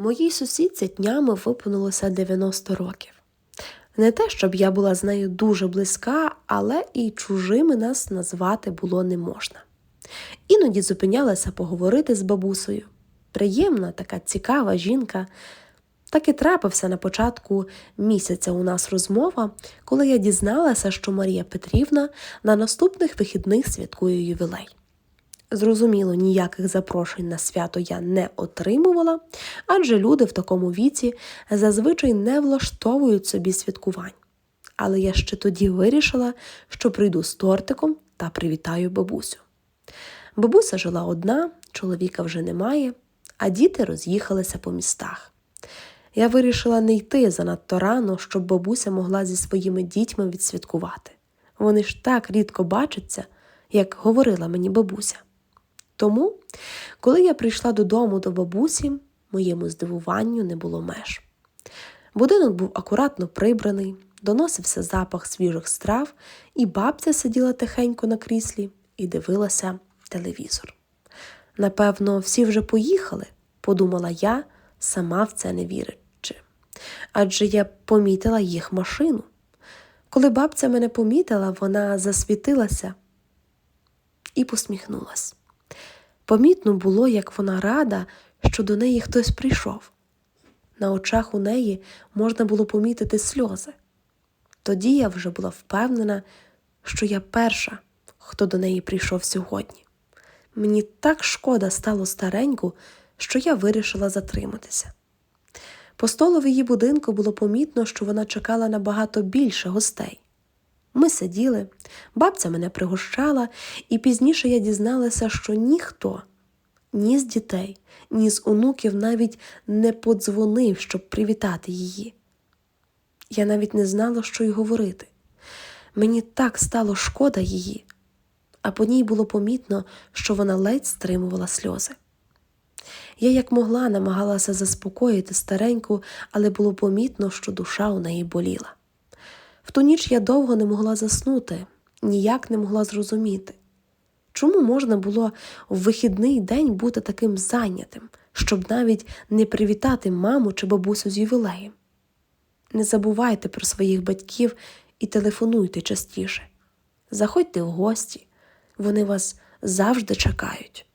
Моїй сусідці днями виповнилося 90 років. Не те, щоб я була з нею дуже близька, але і чужими нас назвати було не можна. Іноді зупинялася поговорити з бабусею. Приємна, така цікава жінка. Так і трапився на початку місяця у нас розмова, коли я дізналася, що Марія Петрівна на наступних вихідних святкує ювілей. Зрозуміло, ніяких запрошень на свято я не отримувала, адже люди в такому віці зазвичай не влаштовують собі святкувань. Але я ще тоді вирішила, що прийду з тортиком та привітаю бабусю. Бабуся жила одна, чоловіка вже немає, а діти роз'їхалися по містах. Я вирішила не йти занадто рано, щоб бабуся могла зі своїми дітьми відсвяткувати. Вони ж так рідко бачаться, як говорила мені бабуся. Тому, коли я прийшла додому до бабусі, моєму здивуванню не було меж. Будинок був акуратно прибраний, доносився запах свіжих страв, і бабця сиділа тихенько на кріслі і дивилася телевізор. Напевно, всі вже поїхали, подумала я, сама в це не вірячи. Адже я помітила їх машину. Коли бабця мене помітила, вона засвітилася і посміхнулась. Помітно було, як вона рада, що до неї хтось прийшов. На очах у неї можна було помітити сльози. Тоді я вже була впевнена, що я перша, хто до неї прийшов сьогодні. Мені так шкода стало стареньку, що я вирішила затриматися. По столу в її будинку було помітно, що вона чекала набагато більше гостей. Ми сиділи, бабця мене пригощала, і пізніше я дізналася, що ніхто, ні з дітей, ні з онуків навіть не подзвонив, щоб привітати її. Я навіть не знала, що й говорити. Мені так стало шкода її, а по ній було помітно, що вона ледь стримувала сльози. Я як могла намагалася заспокоїти стареньку, але було помітно, що душа у неї боліла. В ту ніч я довго не могла заснути, ніяк не могла зрозуміти, чому можна було в вихідний день бути таким зайнятим, щоб навіть не привітати маму чи бабусю з ювілеєм. Не забувайте про своїх батьків і телефонуйте частіше. Заходьте в гості, вони вас завжди чекають.